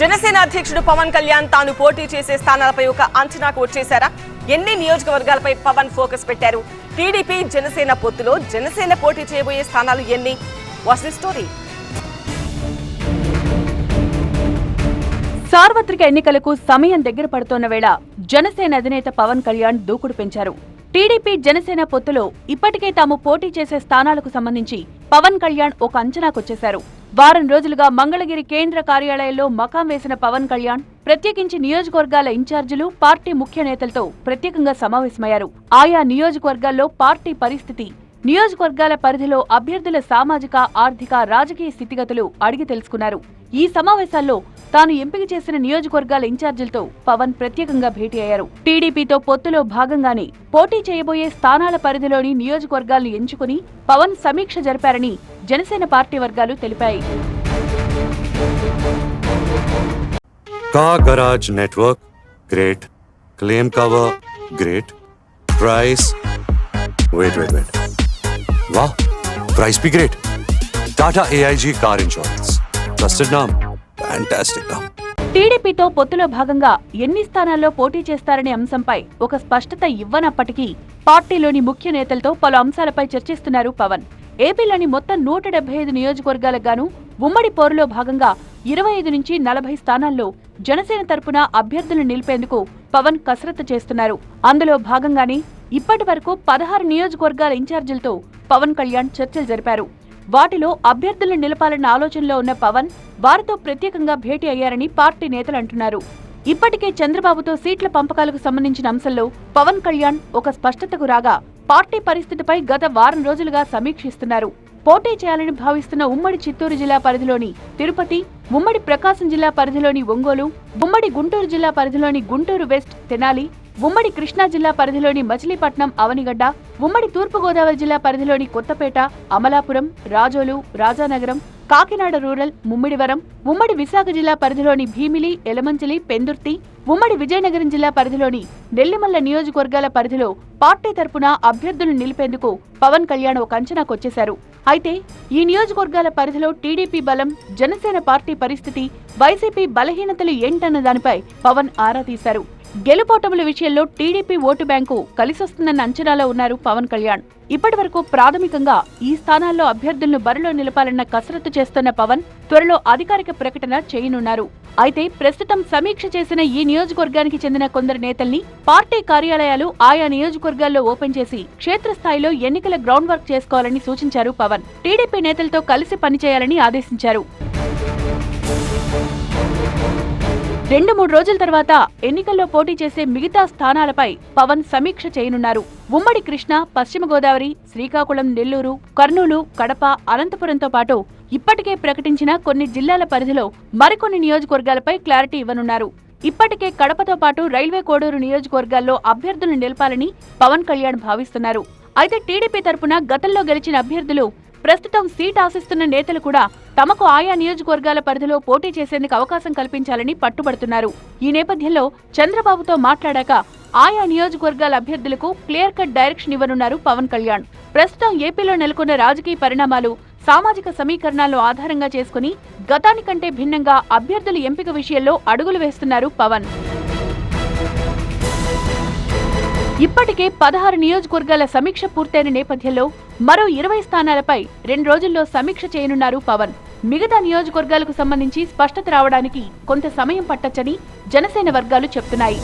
జనసేన అధ్యక్షుడు పవన్ కళ్యాణ్ తాను పోటీ చేసే స్థానాలపై ఒక అంచనాకు వచ్చేశారా ఎన్ని నియోజకవర్గాలపై పవన్ ఫోకస్ పెట్టారు? టీడీపీ జనసేన పొత్తులో జనసేన పోటీ చేయబోయే స్థానాలు ఎన్ని? వాస్ ది స్టోరీ సార్వత్రిక ఎన్నికలకు సమయం దగ్గర పడుతోన్న వేళ జనసేన అధినేత పవన్ కళ్యాణ్ దూకుడు పెంచారు. టీడీపీ జనసేన పొత్తులో ఇప్పటికే తాము పోటీ చేసే స్థానాలకు సంబంధించి పవన్ కళ్యాణ్ ఒక అంచనాకొచ్చేశారు. వారం రోజులుగా మంగళగిరి కేంద్ర కార్యాలయంలో మకాం వేసిన పవన్ కళ్యాణ్ ప్రత్యేకించి నియోజకవర్గాల ఇన్ఛార్జీలు పార్టీ ముఖ్య నేతలతో ప్రత్యేకంగా సమావేశమయ్యారు. ఆయా నియోజకవర్గాల్లో పార్టీ పరిస్థితి నియోజకవర్గాల పరిధిలో అభ్యర్థుల సామాజిక ఆర్థిక రాజకీయ స్థితిగతులు అడిగి తెలుసుకున్నారు. ఈ సమావేశాల్లో తాను ఎంపిక చేసిన నియోజకవర్గాల ఇన్ఛార్జీలతో పవన్ ప్రత్యేకంగా భేటీ అయ్యారు. టీడీపీతో పొత్తులో భాగంగానే పోటీ చేయబోయే స్థానాల పరిధిలోని నియోజకవర్గాలను ఎంచుకుని పవన్ సమీక్ష జరిపారని జనసేన పార్టీ వర్గాలు తెలిపాయి. Car wait, wait, वाह प्राइस भी great Tata AIG car insurance trusted నామ్ ఫ్యాంటాస్టిక్ నామ్ టీడీపీతో పొత్తులో భాగంగా ఎన్ని స్థానాల్లో పోటీ చేస్తారనే అంశంపై ఒక స్పష్టత ఇవ్వనప్పటికీ పార్టీలోని ముఖ్య నేతలతో పలు అంశాలపై చర్చిస్తున్నారు పవన్. ఏపీలోని మొత్తం నూట డెబ్బై ఐదు నియోజకవర్గాలకు గాను ఉమ్మడి పోరులో భాగంగా ఇరవై ఐదు నుంచి నలభై స్థానాల్లో జనసేన తరపున అభ్యర్థులను నిలిపేందుకు పవన్ కసరత్తు చేస్తున్నారు. అందులో భాగంగానే ఇప్పటి వరకు పదహారు నియోజకవర్గాల ఇన్ఛార్జీలతో పవన్ కళ్యాణ్ చర్చలు జరిపారు. వాటిలో అభ్యర్థులను నిలపాలన్న ఆలోచనలో ఉన్న పవన్ వారితో ప్రత్యేకంగా భేటీ అయ్యారని పార్టీ నేతలు అంటున్నారు. ఇప్పటికే చంద్రబాబుతో సీట్ల పంపకాలకు సంబంధించిన అంశంలో పవన్ కళ్యాణ్ ఒక స్పష్టతకు రాగా పార్టీ పరిస్థితిపై గత వారం రోజులుగా సమీక్షిస్తున్నారు. పోటీ చేయాలని భావిస్తున్న ఉమ్మడి చిత్తూరు జిల్లా పరిధిలోని తిరుపతి ఉమ్మడి ప్రకాశం జిల్లా పరిధిలోని ఒంగోలు ఉమ్మడి గుంటూరు జిల్లా పరిధిలోని గుంటూరు వెస్ట్ తెనాలి ఉమ్మడి కృష్ణా జిల్లా పరిధిలోని మచిలీపట్నం అవనిగడ్డ ఉమ్మడి తూర్పుగోదావరి జిల్లా పరిధిలోని కొత్తపేట అమలాపురం రాజోలు రాజానగరం కాకినాడ రూరల్ ముమ్మిడివరం ఉమ్మడి విశాఖ జిల్లా పరిధిలోని భీమిలి ఎలమంచిలి పెందుర్తి ఉమ్మడి విజయనగరం జిల్లా పరిధిలోని నెల్లిమల్ల నియోజకవర్గాల పరిధిలో పార్టీ తరపున అభ్యర్థులను నిలిపేందుకు పవన్ కళ్యాణ్ ఒక అంచనాకొచ్చేశారు అయితే ఈ నియోజకవర్గాల పరిధిలో టీడీపీ బలం జనసేన పార్టీ పరిస్థితి వైసీపీ బలహీనతలు ఏంటన్న దానిపై పవన్ ఆరా తీశారు. గెలుపోటముల విషయంలో టీడీపీ ఓటు బ్యాంకు కలిసొస్తుందన్న అంచనాలో ఉన్నారు పవన్ కళ్యాణ్. ఇప్పటి వరకు ప్రాథమికంగా ఈ స్థానాల్లో అభ్యర్థులను బరిలో నిలపాలన్న కసరత్తు చేస్తున్న పవన్ త్వరలో అధికారిక ప్రకటన చేయనున్నారు. అయితే ప్రస్తుతం సమీక్ష చేసిన ఈ నియోజకవర్గానికి చెందిన కొందరు నేతల్ని పార్టీ కార్యాలయాలు ఆయా నియోజకవర్గాల్లో ఓపెన్ చేసి క్షేత్రస్థాయిలో ఎన్నికల గ్రౌండ్ వర్క్ చేసుకోవాలని సూచించారు పవన్. టీడీపీ నేతలతో కలిసి పనిచేయాలని ఆదేశించారు. రెండు మూడు రోజుల తర్వాత ఎన్నికల్లో పోటీ చేసే మిగతా స్థానాలపై పవన్ సమీక్ష చేయనున్నారు. ఉమ్మడి కృష్ణ పశ్చిమ గోదావరి శ్రీకాకుళం నెల్లూరు కర్నూలు కడప అనంతపురంతో పాటు ఇప్పటికే ప్రకటించిన కొన్ని జిల్లాల పరిధిలో మరికొన్ని నియోజకవర్గాలపై క్లారిటీ ఇవ్వనున్నారు. ఇప్పటికే కడపతో పాటు రైల్వే కోడూరు నియోజకవర్గాల్లో అభ్యర్థులను నిలపాలని పవన్ కళ్యాణ్ భావిస్తున్నారు. అయితే టీడీపీ తరపున గతంలో గెలిచిన అభ్యర్థులు ప్రస్తుతం సీట్ ఆశిస్తున్న నేతలు కూడా తమకు ఆయా నియోజకవర్గాల పరిధిలో పోటీ చేసేందుకు అవకాశం కల్పించాలని పట్టుబడుతున్నారు. ఈ నేపథ్యంలో చంద్రబాబుతో మాట్లాడాక ఆయా నియోజకవర్గాల అభ్యర్థులకు క్లియర్ కట్ డైరెక్షన్ ఇవ్వనున్నారు పవన్ కళ్యాణ్. ప్రస్తుతం ఏపీలో నెలకొన్న రాజకీయ పరిణామాలు సామాజిక సమీకరణాలను ఆధారంగా చేసుకుని గతానికంటే భిన్నంగా అభ్యర్థుల ఎంపిక విషయంలో అడుగులు వేస్తున్నారు పవన్. ఇప్పటికే పదహారు నియోజకవర్గాల సమీక్ష పూర్తయిన నేపథ్యంలో మరో ఇరవై స్థానాలపై రెండు రోజుల్లో సమీక్ష చేయనున్నారు పవన్. మిగతా నియోజకవర్గాలకు సంబంధించి స్పష్టత రావడానికి కొంత సమయం పట్టొచ్చని జనసేన వర్గాలు చెప్తున్నాయి.